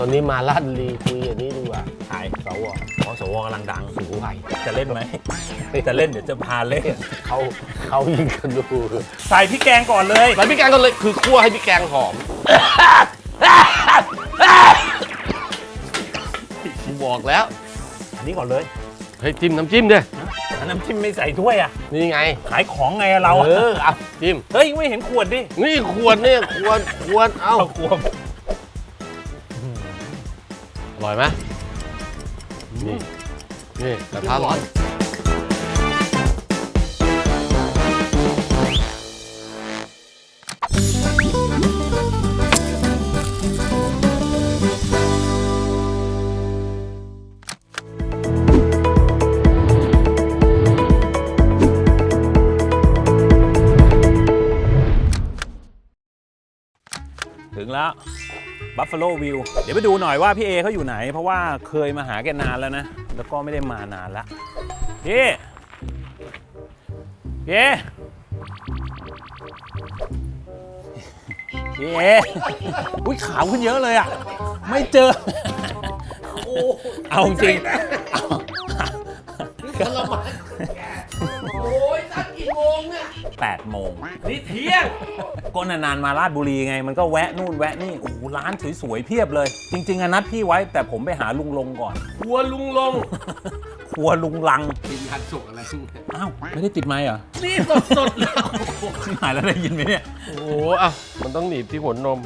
ตอนนี้มาลาดบุรีคุยอันนี้ดีกว่าขายสวเพราะสวกำลังดังสูงวัยจะเล่นไหมจะเล่นเดี๋ยวจะพาเล่นเขาเขายิงกันดูใส่พริกแกงก่อนเลยแล้วพี่แกงก็เลยคือคั่วให้พี่แกงหอมกูบอกแล้ว อันนี้ก่อนเลยเฮ้ยจิ้มน้ำจิ้มดิอันน้ำจิ้มไม่ใส่ถ้วยอะนี่ไง ขายของไงอะเราอะเออเอาจิ้มเฮ้ยไม่เห็นขวดดินี่ขวดนี่ขวดขวดเอ้าเอาขวดอ ร่อยไหมนี่นี่กระทะร้อนถึงแล้ว บัฟฟ a โลวิวเดี๋ยวไปดูหน่อยว่าพี่เอเขาอยู่ไหน เพราะว่าเคยมาหาแกนานแล้วนะ แล้วก็ไม่ได้มานานละพี่พี่เอพี่เออุ้ยขาวขึ้นเยอะเลยอะ ไม่เจอ เอาจริงเอาโ8 โมง นี่เที่ยง ก็นานๆมาราชบุรีไง มันก็แวะนู่นแวะนี่ โอ้ร้านสวยๆเพียบเลย จริงๆอะนัดพี่ไว้แต่ผมไปหาลุงลงก่อน ครัวลุงลง ครัวลุงลัง เป็นยันสุกอะไรเนี้ยอ้าว ไม่ได้ติดไม้เหรอนี่สดๆเล้โหชิายแล้วได้ยินไหมเนี่ย โอ้โหอะมันต้องหนีบที่หัวนม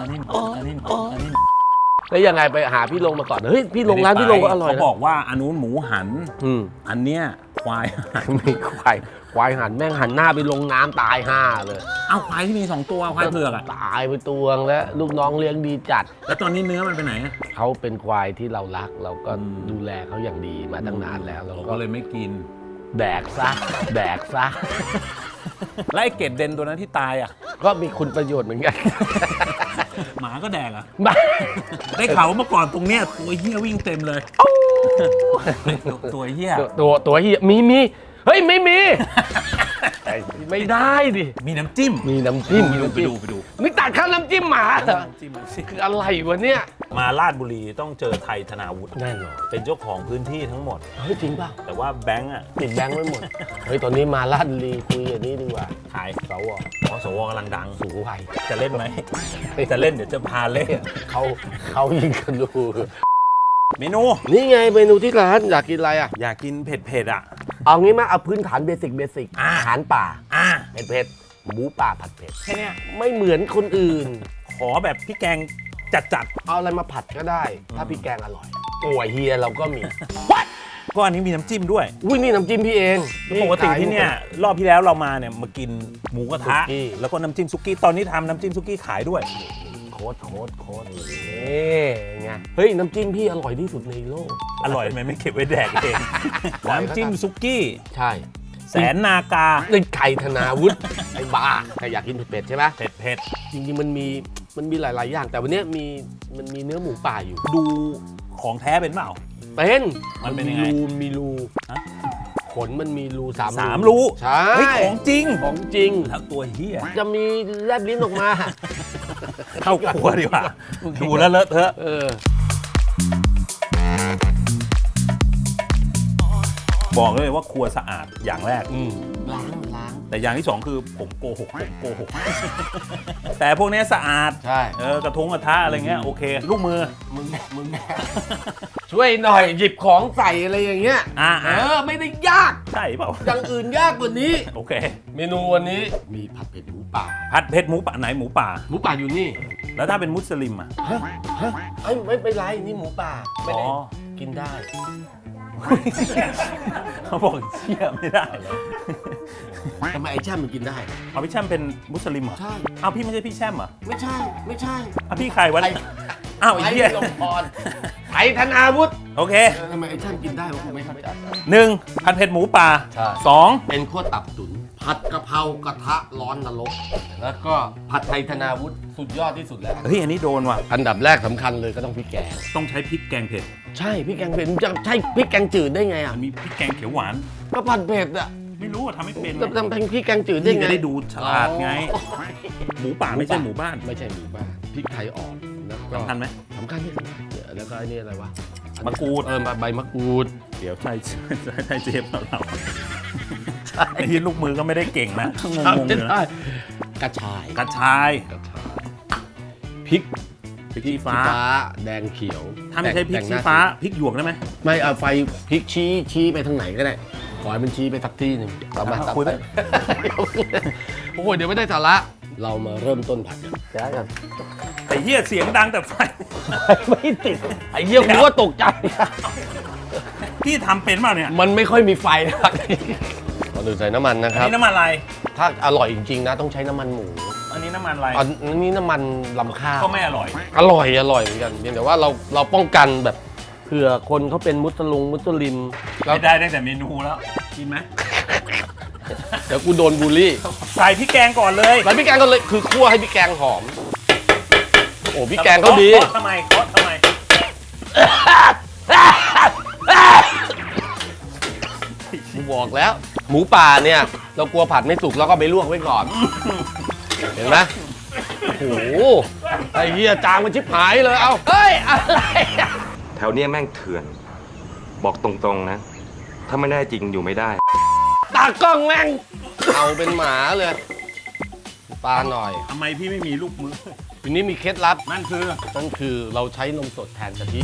อันนี้อันนี้อันนี้ แล้วยังไงไปหาพี่ลงมาก่อนเฮ้ยพี่ลงร้านพี่ลงก็อร่อยเขานะบอกว่าอันนู้นหมูหันอืมอันเนี้ยควายหันไม่ควายควายหันแม่งหันหน้าไปลงน้ำตายห่าเลย เอ้าควายที่มีสองตัวควายเผือกอะตายไปตัวงแล้วลูกน้องเลี้ยงดีจัด แล้วตอนนี้เนื้อมันไปไหนอะ เขาเป็นควายที่เรารักเราก็อืม ดูแลเขาอย่างดีมาตั้งนานแล้วเราผมก็ก็เลยไม่กิน แดกซะแดกซะแล้วไอ้เกดเดนตัวนั้นที่ตายอะก็มีคุณประโยชน์เหมือนกัน หมาก็แดกอะบ้า ได้ข่าวว่าเมื่อก่อนตรงเนี้ยตัวเหี้ยวิ่งเต็มเลยตัวเหี้ย ตัวตัวตัวเฮียมีมีเฮ้ยไม่มี ไม่ได้ดิมีน้ำจิ้มมีน้ำจิ้มไปดูน้ำไปจิ้มดูไปดู นี่ตัดข้าวน้ำจิ้มหมาเหรอน้ำจิ้มน้ำจิ้มคืออะไรวะเนี่ยมาลาดบุรีต้องเจอไทยธนาวุฒิแน่นอนเป็นเจ้าของพื้นที่ทั้งหมด เฮ้ยจริงเปล่าแต่ว่าแบงก์อะติดแบงค์ไว้หมด เฮ้ยตอนนี้มาลาดบุรีคุยอันนี้ดีกว่าขายสวเพราะสวกำลังดังสูงวัยจะเล่นไหมจะเล่นเดี๋ยวจะพาเล่นเขาเขายิงกันดูเมนูนี่ไงเมนูที่ร้านอยากกินอะไรอะอยากกินเผ็ดเผ็ดๆอะเอางี้มาเอาพื้นฐานเบสิกเบสิกอ่าอาหารป่า อะเผ็ดเผ็ดหมูป่าผัดเผ็ด แค่เนี้ยไม่เหมือนคนอื่น ขอแบบพี่แกงจัดจัดเอาอะไรมาผัดก็ได้ ถ้าพี่แกงอร่อยโอ้ยเฮียเราก็มี ๆก็อันนี้มีน้ำจิ้มด้วยอุ้ยนี่น้ำจิ้มพี่เอง ปกติที่เนี่ยรอบที่แล้วเรามาเนี่ยมากินหมูกระทะสุกี้ แล้วก็น้ำจิ้มซุกี้ตอนนี้ทำน้ำจิ้มซุกี้ขายด้วย โค้ดโค้ดโค้ดนี่ไงเฮ้ยน้ำจิ้มพี่อร่อยที่สุดในโลก อร่อยทำไมไม่เก็บไว้แดกเอง น้ำจิ้มซุกี้ ใช่ แสนนากาในไข่ธนาวุฒิ ไอ้บ้าแต่อยากกินเผ็ดๆใช่ไหมเผ็ดเผ็ดจริงๆมันมีมันมีหลาย ๆ อย่าง แต่วันเนี้ยมีมันมีเนื้อหมูป่าอยู่ๆดูของแท้เป็นเปล่า เป็นมันเป็นยังไงรูมีรูฮะ ขนมันมีรูสามสามรูใช่เฮ้ยของจริงของจริง แล้วตัวเฮียจะมีแลบลิ้นออกมา เข้าครัวดีกว่าดูแล้วเลอะเทอะเออ บอกเลยว่าครัวสะอาดอย่างแรกอืมล้างล้าง แต่อย่างที่สองคือผมโกหกผมโกหก แต่พวกเนี้ยสะอาดใช่ เออกระทงกระทะอะไรเงี้ยโอเค ลูกมือ มึงมึง ช่วยหน่อยหยิบของใส่อะไรอย่างเงี้ยอ่าเออ่าอไม่ได้ยากใช่เปล่า อย่างอื่นยากกว่านี้ โอเค เมนูวันนี้มีผัดเผ็ดหมูป่าผัดเผ็ดหมูป่าไหนหมูป่า หมูป่าอยู่นี่แล้วถ้าเป็นมุสลิมอะฮะฮะเอ้ยไม่เป็นไรนี่หมูป่าไม่ได้อ๋อ กินได้ เขาบอกเชี่ยไม่ได้เลยทำไมไอ้แช่มมันกินได้ เอาพี่แช่มเป็นมุสลิมเหรอใช่ เอาพี่ไม่ใช่พี่แช่มเหรอไม่ใช่ ไม่ใช่ เอาพี่ใครวะไอ้อ้าวไอ้เหี้ยลมพรไอ้ธนาวุฒิโอเคเออทำไมไอ้แช่มกินได้วะผมไม่ไม่ได้หนึ่งผัดเผ็ดหมูป่าใช่ สองเป็นขั้วตับตุ๋น ผัดกะเพรากระทะร้อนนรก แล้วก็ผัดไทยธนาวุฒิสุดยอดที่สุดแล้ว เฮ้ยอันนี้โดนว่ะ อันดับแรกสำคัญเลยก็ต้องพริกแกง ต้องใช้พริกแกงเผ็ดใช่พริกแกงเผ็ดมันจะใช่พริกแกงจืดได้ไงอะมันมีพริกแกงเขียวหวาน ก็ผัดเผ็ดอะไม่รู้ว่าทำไม่เป็นจะทำเป็นพริกแกงจืดได้นี่ไง จะได้ดูฉลาดไง อ๋อ หมูป่าไม่ใช่หมูบ้านไม่ใช่หมูบ้านพริกไทยอ่อนแล้วสำคัญไหมสำคัญที่สุดแล้วก็ไอ้นี่อะไรวะมะกรูด เออใบมะกรูด เดี๋ยวใช่ใช่ใช่ใช่เจฟเราเราไอ้ ที่ลูกมือก็ไม่ได้เก่งนะงงๆอยู่นะใช่กระชายกระชายกระชายพริกพริกชี้ฟ้า แดงเขียวถ้าไม่ใช่พริกแต่งหชี้น้ฟ้าพริกหยวกได้ไหมไม่เอาไฟพริกชี้ชี้ไปทางไหนก็ได้ขอให้มันชี้ไปสักที่หนึ่งตามมาอะตามคุยไปไปโอ้โหเดี๋ยวไม่ได้สาระเรามาเริ่มต้นผัดกันได้กันแต่เหี้ยเสียงดังแต่ไฟไม่ติดไอ้เหี้ยกูว่าตกใจพี่ทำเป็นเปล่าเนี่ย มันไม่ค่อยมีไฟนะ ครับก่อนอื่นใส่น้ำมันนะคอันรับ นี้น้ำมันอะไร ถ้าอร่อยจริงๆนะต้องใช้น้ำมันหมูอันนี้น้ำมันอะไร อันนี้น้ำมันลำข้าวก็ไม่อร่อย อร่อยอร่อยเหมือนกันเพียงแต่ว่าเราเราป้องกันแบบเผื่อคนเขาเป็นมุสลุงมุสลิมแล้วไม่ได้ตั้งแต่เมนูแล้ว กินไหมเดี๋ยวกูโดนบูลลี่ ใส่พริกแกงก่อนเลยแล้วพี่แกงก็เลยคือคั่วให้พี่แกงหอม โอ้พี่แกงเขาดีเคาะทำไมเคาะทำไม กูบอกแล้ว หมูป่าเนี่ย เรากลัวผัดไม่สุกเราก็ไปลวกไว้ก่อน เห็นไหมโอ้โหไอ้เหี้ยจางมันชิบหายเลยเอาเฮ้ยอะไรอะแถวเนี้ยแม่งเถื่อน บอกตรงๆนะ ถ้าไม่ได้จริงอยู่ไม่ได้ ตากล้องแม่งเอาเป็นหมาเลยปลาหน่อย ทำไมพี่ไม่มีลูกมือ ทีนี้มีเคล็ดลับนั่นคือ นั่นคือเราใช้นมสดแทนกะทิ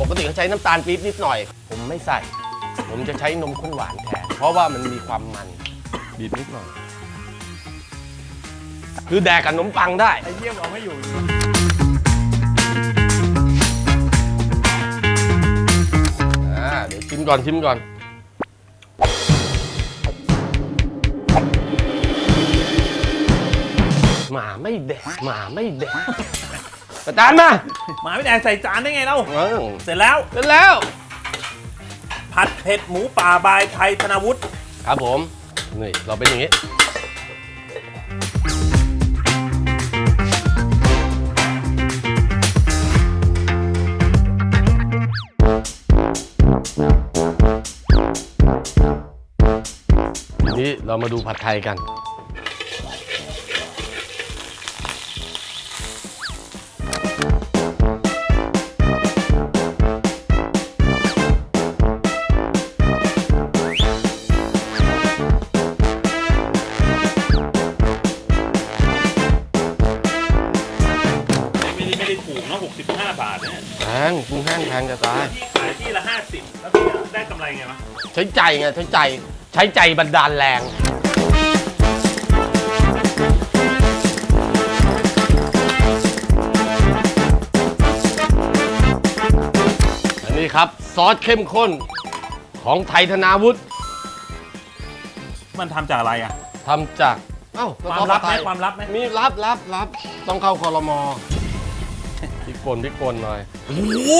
ปกติเขาใช้น้ำตาลปี๊บนิดหน่อย ผมไม่ใส่ ผมจะใช้นมข้นหวานแทน เพราะว่ามันมีความมันบีบนิดหน่อย คือแดกกับขนมปังได้ ไอ้เยี่ยมเอาไม่อยู่อ่าเดี๋ยวชิมก่อนชิมก่อน หมาไม่แดกหมาไม่แดกประจานมาหมาไม่แดงใส่จานได้ไงเล่าเอ้าเสร็จแล้ว เสร็จแล้ว ผัดเผ็ดหมูป่าบายไทยธนวุฒิครับผม นี่ เราเป็นอย่างนี้ ทีนี้เรามาดูผัดไทยกัน พงจะตายพี่ขายที่ละ50แล้วพี่ได้กำไรไงวะใช้ใจไงใช้ใจใช้ใจบันดาลแรง อันนี้ครับซอสเข้มข้นของไทยธนาวุฒิมันทำจากอะไรอะ ทำจาก เอ้าความลับไหมไทยความลับไหมมีรับรับรับต้องเข้าคอรมอพี่ กลพี่กลหน่อย โอ้โห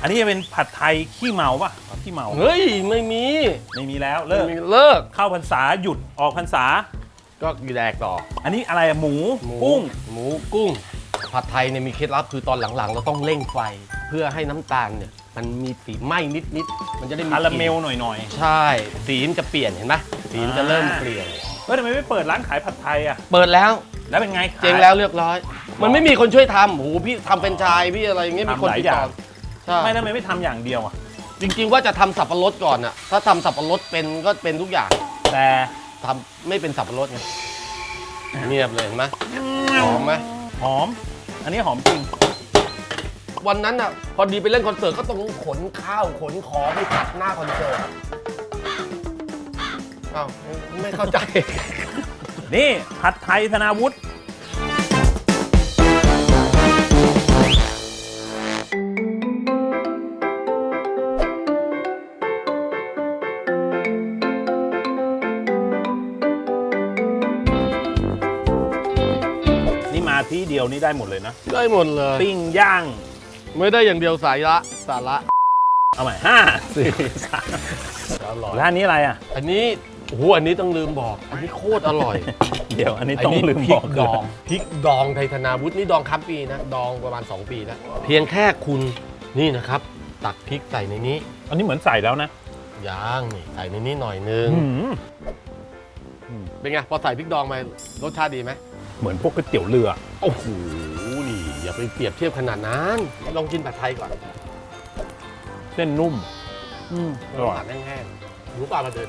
อันนี้จะเป็นผัดไทยขี้เมาป่ะขี้เมา เฮ้ย ไม่มีไม่มีแล้วไม่เลิกมีเลิก เข้าพรรษาหยุดออกพรรษา ก็แดกต่ออันนี้อะไรอะหมูหมูกุ้ง หมูกุ้ง ผัดไทยเนี่ยมีเคล็ดลับคือตอนหลังๆ เราต้องเร่งไฟ เพื่อให้น้ำตาลเนี่ย มันมีสีไหม้นิดๆ มันจะได้มีคาราเมลกลิ่นหน่อย ใช่ สีมันจะเปลี่ยนเห็นไหมสีมันจะเริ่มเปลี่ยน ๆ เฮ้ยทำไมไม่เปิดร้านขายผัดไทยอะเปิดแล้ว แล้วเป็นไงขาย เจ๊งแล้วเรียบร้อย มันไม่มีคนช่วยทำโหพี่ทำเป็นไชายพี่อะไรอย่างเงี้ยมีคนทำหลายติดอย่าต่องใช่ไม่ทำไมไม่ทำอย่างเดียวอะ จริง ๆ ว่าจะทำสับปะรดก่อนอะถ้าทำสับปะรดเป็นก็เป็นทุกอย่างแต่ทำไม่เป็นสับปะรดไงเงียบเลยเห็นไหมหอมไหม หอม อันนี้หอมจริง วันนั้นอะพอดีไปเล่นคอนเสิร์ตก็ต้องขนข้าวขนของไปผัดหน้าคอนเสิร์ตอ้าวไม่ไม่เข้าใจ นี่ผัดไทยธนาวุฒินี่มาที่เดียวนี่ได้หมดเลยนะ ได้หมดเลย ปิ้งย่าง ไม่ได้อย่างเดียวสายละสาระเอาใหม่ห้าสี่สามอร่อยแล้วอันนี้อะไรอะ อันนี้ โอ้โหอันนี้ต้องลืมบอก อันนี้โคตรอร่อย เดี๋ยวอันนี้อันต้องนี้ลืมพริบอกกดองพริกดองไทยธนาวุฒินี่ดองครับปีนะ ดองประมาณ 2 ปีแล้วเพียงแค่คุณนี่นะครับ ตักพริกใส่ในนี้อันนี้เหมือนใส่แล้วนะย่างนี่ใส่ในนี้หน่อยนึงอืมเป็นไง พอใส่พริกดองไปรสชาติดีไหมเหมือนพวกก๋วยเตี๋ยวเรือโอ้โหนี่อย่าไปเปรียบเทียบขนาดนั้น ลองกินผัดไทยก่อนเส้นนุ่มอืมอร่อยผัดแห้งๆหมูป่ามาเดิน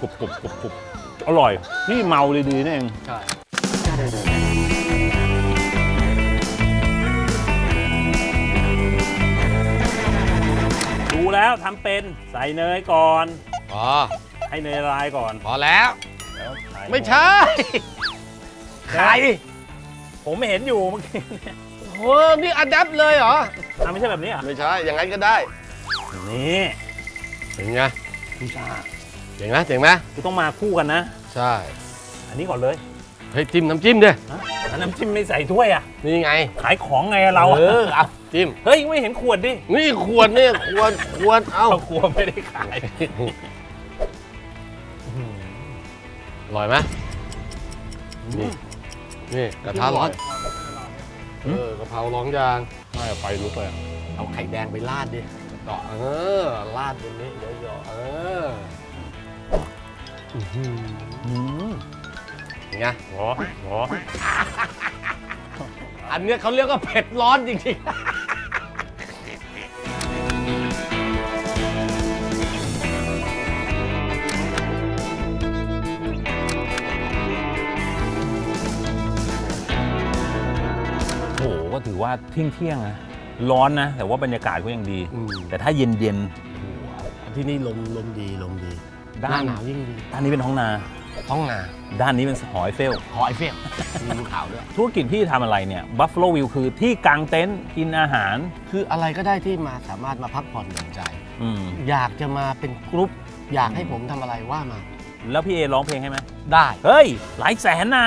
กรุบกรุบกรุบกรุบอร่อยพี่เมาดีๆนี่เองใช่ดูแล้วทำเป็นใส่เนยก่อนอ๋อให้เนยละลายก่อนพอแล้ว แล้วใส่ไม่ใช่ใครผมไม่เห็นอยู่เมื่อกี้เนี่ยโอ้โหนี่อัดแอปเลยเหรอ อะไม่ใช่แบบนี้เหรอะไม่ใช่ อย่างนั้นก็ได้ นี่เห็นไง ผู้ชา เจ๋งไหมเจ๋งไหมกูต้องมาคู่กันนะ ใช่ อันนี้ก่อนเลยเฮ้ยจิ้มน้ำจิ้มดิฮะแล้วน้ำจิ้มไม่ใส่ถ้วยอะ นี่ไง ขายของไงอะเราเออเอาจิ้ม เฮ้ยไม่เห็นขวดดินี่ขวดนี่ขวดขวดเอ้าเรากลัวไม่ได้ขาย อร่อยไหมนี่นี่กระทะร้อนเออกะเพราร้องยางน่าจะไฟลุกเลยอะเอาไข่แดงไปราดดิเกาะเออราดบนนี้เยอะๆเออ ไงหรอหรออันเนี้ยเขาเรียกว่าเผ็ดร้อนจริงๆโอ้โหก็ถือว่าเที่ยงเที่ยงๆนะร้อนนะ แต่ว่าบรรยากาศก็ยังดีอืมแต่ถ้าเย็นเย็นที่นี่ลมลมดีลมดีๆห ด้าน้าน หนาวยิ่งดีด้านนี้เป็นท้องนา ท้องนาด้านนี้เป็นหอยเฟล หอยเฟี้ยงมีภูเขาด้วย ธุรกิจพี่ทำอะไรเนี่ย Buffalo View คือที่กางเต็นท์กินอาหารคืออะไรก็ได้ที่มาสามารถมาพักผ่อนหย่อนใจ อืมอยากจะมาเป็นกรุ๊ปอยากให้ผมทำอะไรว่ามา แล้วพี่เอร้องเพลงให้ไหมได้ เฮ้ย หลายแสนนะ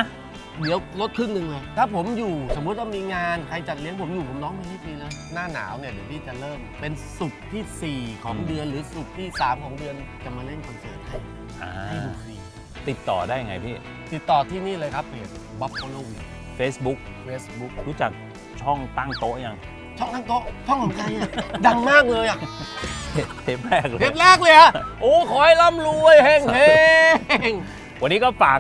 เดี๋ยวลดครึ่งหนึ่งเลย ถ้าผมอยู่สมมุติว่ามีงานใครจัดเลี้ยงผมอยู่ผมร้องเพลงให้ฟรีเลย หน้าหนาวเนี่ยเดี๋ยวพี่จะเริ่มเป็นสุกร์ที่ 4 ของอืมเดือนหรือสุกร์ที่ 3 ของเดือนจะมาเล่นคอนเสิร์ตให้อ่าให้ดูฟรี ติดต่อได้ไงพี่ ติดต่อที่นี่เลยครับเพจ Buffalo View Facebook Facebook รู้จักช่องตั้งโต๊ะยังช่องทั้งโต๊ะช่องของใครอะ ดังมากเลยอะเทปแรกเลยเทปแรกเลยอะ โอ้ ขอให้ร่ำรวยเฮงเฮง วันนี้ก็ฝาก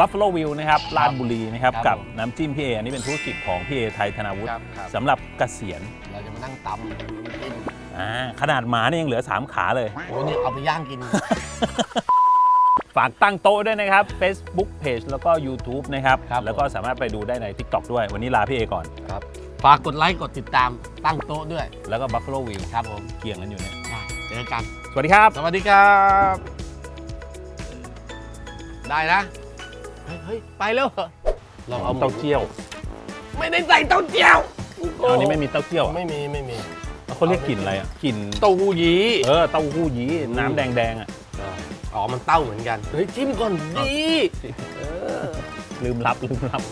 Buffalo View นะครับลาดบุรีนะครับครับกับผม น้ำจิ้มพี่เออันนี้เป็นธุรกิจของพี่เอไทยธนาวุฒิครับครับสำหรับเกษียณเราจะมานั่งตำกินอ่าขนาดหมาเนี่ยยังเหลือ 3 ขาเลย โอ้นี่เอาไปย่างกิน ฝากตั้งโต๊ะด้วยนะครับ Facebook Page แล้วก็ YouTube นะครับ ครับ แล้วก็สามารถไปดูได้ใน TikTok ด้วย วันนี้ลาพี่เอก่อน ครับฝากกดไลค์กดติดตามตั้งโต๊ะด้วยแล้วก็ Buffalo View ครับผมเกี่ยงกันอยู่เนี่ยได้เจอกัน สวัสดีครับ สวัสดีครับ ได้นะเฮ้ยเฮ้ยไปแล้วเหรอเราเอาหมูเต้าเจี้ยวไม่ได้ใส่เต้าเจี้ยวอันนี้ไม่มีเต้าเจี้ยวอะไม่มีไม่มี เขาเรียกกลิ่นอะไรอะกลิ่นเต้าหู้ยี้เออเต้าหู้ยี้น้ำแดงๆอะอ๋อมันเต้าเหมือนกันเฮ้ยจิ้มก่อนดี ลืมรับลืมรับ